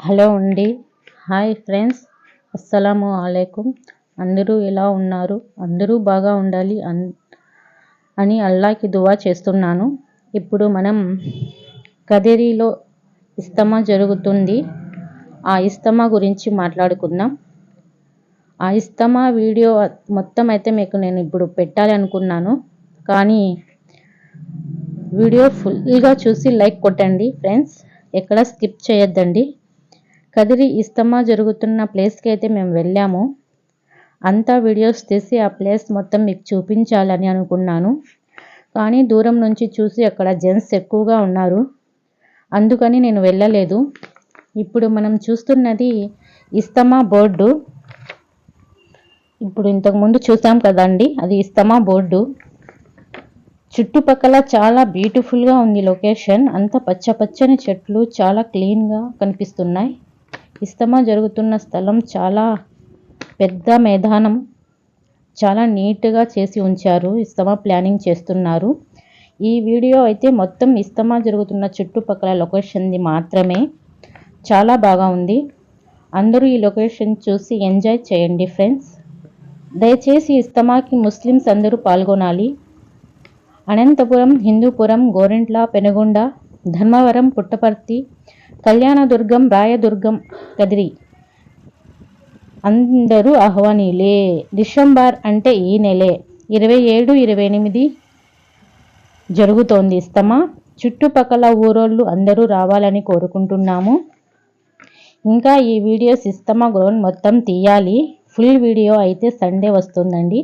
Hello అండి. Hi friends. అస్సలాము అలైకుం. అందరూ ఎలా ఉన్నారు? అందరూ బాగా ఉండాలి అన్ అని అల్లాకి దువా చేస్తున్నాను. ఇప్పుడు మనం కదిరిలో ఇస్తమా జరుగుతుంది. ఆ ఇస్తమా గురించి మాట్లాడుకుందాం. ఆ ఇస్తమా వీడియో మొత్తం అయితే మీకు నేను ఇప్పుడు పెట్టాలి అనుకున్నాను కానీ వీడియో ఫుల్గా చూసి లైక్ కొట్టండి ఫ్రెండ్స్. ఎక్కడ స్కిప్ చేయొద్దండి. కదిరి ఇస్తమా జరుగుతున్న ప్లేస్కి అయితే మేము వెళ్ళాము. అంతా వీడియోస్ తీసి ఆ ప్లేస్ మొత్తం మీకు చూపించాలని అనుకున్నాను. కానీ దూరం నుంచి చూసి అక్కడ జెంట్స్ ఎక్కువగా ఉన్నారు. అందుకని నేను వెళ్ళలేదు. ఇప్పుడు మనం చూస్తున్నది ఇస్తమా బోర్డు. ఇప్పుడు ఇంతకుముందు చూసాం కదండి అది ఇస్తమా బోర్డు. చుట్టుపక్కల చాలా బ్యూటిఫుల్గా ఉంది లొకేషన్ అంత పచ్చ పచ్చని చెట్లు చాలా క్లీన్గా కనిపిస్తున్నాయి. ఇస్తమా జరుగుతున్న స్థలం చాలా పెద్ద మైదానం. చాలా నీట్గా చేసి ఉంచారు. ఇస్తమా ప్లానింగ్ చేస్తున్నారు. ఈ వీడియో అయితే మొత్తం ఇస్తమా జరుగుతున్న చుట్టుపక్కల లొకేషన్ది మాత్రమే. చాలా బాగా ఉంది. అందరూ ఈ లొకేషన్ చూసి ఎంజాయ్ చేయండి ఫ్రెండ్స్. దయచేసి ఇస్తమాకి ముస్లిమ్స్ అందరూ పాల్గొనాలి. అనంతపురం హిందూపురం గోరెంట్ల పెనుగొండ ధర్మవరం పుట్టపర్తి కళ్యాణదుర్గం రాయదుర్గం కదిరి. అందరూ ఆహ్వానీలే డిసెంబర్ అంటే ఈ నెలే. ఇరవై ఏడు ఇరవై ఎనిమిది జరుగుతోంది. ఇస్తమా చుట్టుపక్కల ఊరోళ్ళు అందరూ రావాలని కోరుకుంటున్నాము. ఇంకా ఈ వీడియోస్ ఇస్తమా గ్రౌండ్ మొత్తం తీయాలి. ఫుల్ వీడియో అయితే సండే వస్తుందండి.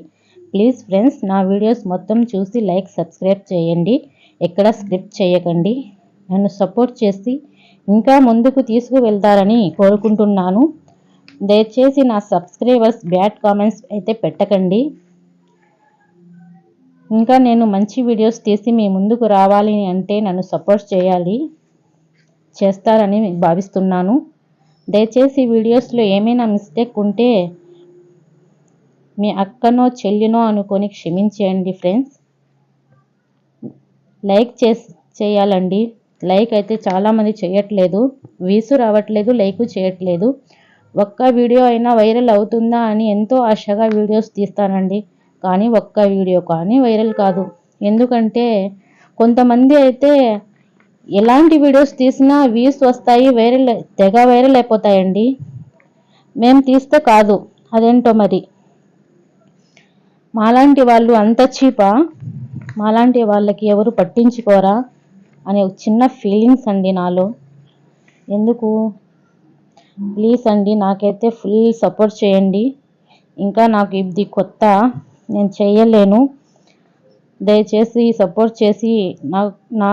ప్లీజ్ ఫ్రెండ్స్ నా వీడియోస్ మొత్తం చూసి లైక్ సబ్స్క్రైబ్ చేయండి. ఎక్కడ స్క్రిప్ట్ చేయకండి. నన్ను సపోర్ట్ చేసి ఇంకా ముందుకు తీసుకువెళ్తారని కోరుకుంటున్నాను. దయచేసి నా సబ్స్క్రైబర్స్ బ్యాడ్ కామెంట్స్ అయితే పెట్టకండి. ఇంకా నేను మంచి వీడియోస్ తీసి మీ ముందుకు రావాలి అంటే నన్ను సపోర్ట్ చేయాలి చేస్తారని భావిస్తున్నాను. దయచేసి వీడియోస్లో ఏమైనా మిస్టేక్ ఉంటే మీ అక్కనో చెల్లినో అనుకొని క్షమించేయండి ఫ్రెండ్స్. లైక్ చేసి చేయాలండి. లైక్ అయితే చాలామంది చేయట్లేదు వీసు రావట్లేదు లైక్ చేయట్లేదు. ఒక్క వీడియో అయినా వైరల్ అవుతుందా అని ఎంతో ఆశగా వీడియోస్ తీస్తానండి. కానీ ఒక్క వీడియో కానీ వైరల్ కాదు. ఎందుకంటే కొంతమంది అయితే ఎలాంటి వీడియోస్ తీసినా వ్యూస్ వస్తాయి వైరల్ తెగ వైరల్ అయిపోతాయండి. మేము తీస్తే కాదు. అదేంటో మరి? మాలాంటి వాళ్ళు అంత చీపా? మాలాంటి వాళ్ళకి ఎవరు పట్టించుకోరా? అనే ఒక చిన్న ఫీలింగ్స్ అండి నాలో. ఎందుకు? ప్లీజ్ అండి నాకైతే ఫుల్ సపోర్ట్ చేయండి. ఇంకా నాకు ఇది కొత్త నేను చేయలేను. దయచేసి సపోర్ట్ చేసి నా నా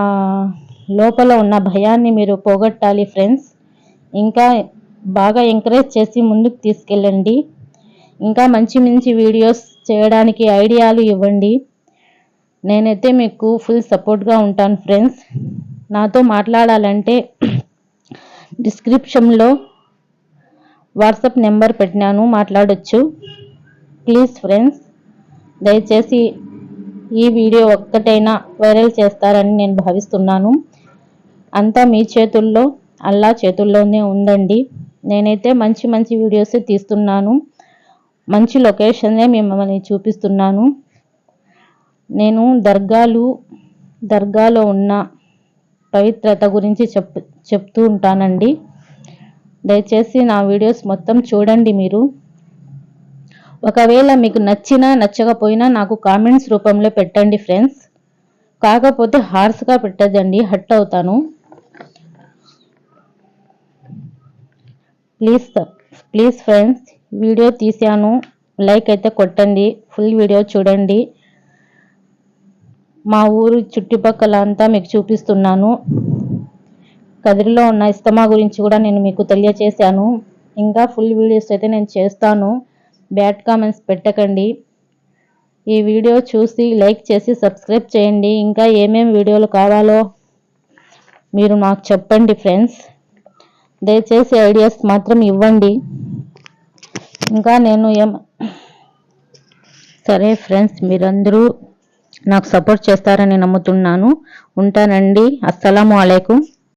లోపల ఉన్న భయాన్ని మీరు పోగొట్టాలి ఫ్రెండ్స్ ఇంకా బాగా ఎంకరేజ్ చేసి ముందుకు తీసుకెళ్ళండి. ఇంకా మంచి మంచి వీడియోస్ చేయడానికి ఐడియాలు ఇవ్వండి. నేనైతే మీకు ఫుల్ సపోర్ట్గా ఉంటాను ఫ్రెండ్స్ నాతో మాట్లాడాలంటే డిస్క్రిప్షన్లో వాట్సాప్ నెంబర్ పెట్టినాను మాట్లాడచ్చు. ప్లీజ్ ఫ్రెండ్స్ దయచేసి ఈ వీడియో ఒక్కటైనా వైరల్ చేస్తారని నేను భావిస్తున్నాను. అంతా మీ చేతుల్లో అల్లా చేతుల్లోనే ఉందండి. నేనైతే మంచి మంచి వీడియోసే తీస్తున్నాను. మంచి లొకేషన్లే మిమ్మల్ని చూపిస్తున్నాను. నేను దర్గాలు దర్గాలో ఉన్న పవిత్రత గురించి చెప్ చెప్తూ ఉంటానండి. దయచేసి నా వీడియోస్ మొత్తం చూడండి మీరు. ఒకవేళ మీకు నచ్చినా నచ్చకపోయినా నాకు కామెంట్స్ రూపంలో పెట్టండి ఫ్రెండ్స్. కాకపోతే హార్స్గా పెట్టదండి హట్ అవుతాను. ప్లీజ్ ప్లీజ్ ఫ్రెండ్స్ వీడియో తీశాను. లైక్ అయితే కొట్టండి ఫుల్ వీడియో చూడండి. మా ఊరు చుట్టుపక్కల అంతా మీకు చూపిస్తున్నాను. కదిరిలో ఉన్న ఇస్తమా గురించి కూడా నేను మీకు తెలియచేశాను. ఇంకా ఫుల్ వీడియోస్ అయితే నేను చేస్తాను. బ్యాడ్ కామెంట్స్ పెట్టకండి. ఈ వీడియో చూసి లైక్ చేసి సబ్స్క్రైబ్ చేయండి. ఇంకా ఏమేమి వీడియోలు కావాలో మీరు నాకు చెప్పండి ఫ్రెండ్స్. దయచేసి ఐడియాస్ మాత్రం ఇవ్వండి. ఇంకా నేను ఏం సరే ఫ్రెండ్స్ మీరందరూ నాకు సపోర్ట్ చేస్తారని నమ్ముతున్నాను. ఉంటానండి. అస్సలం అయికం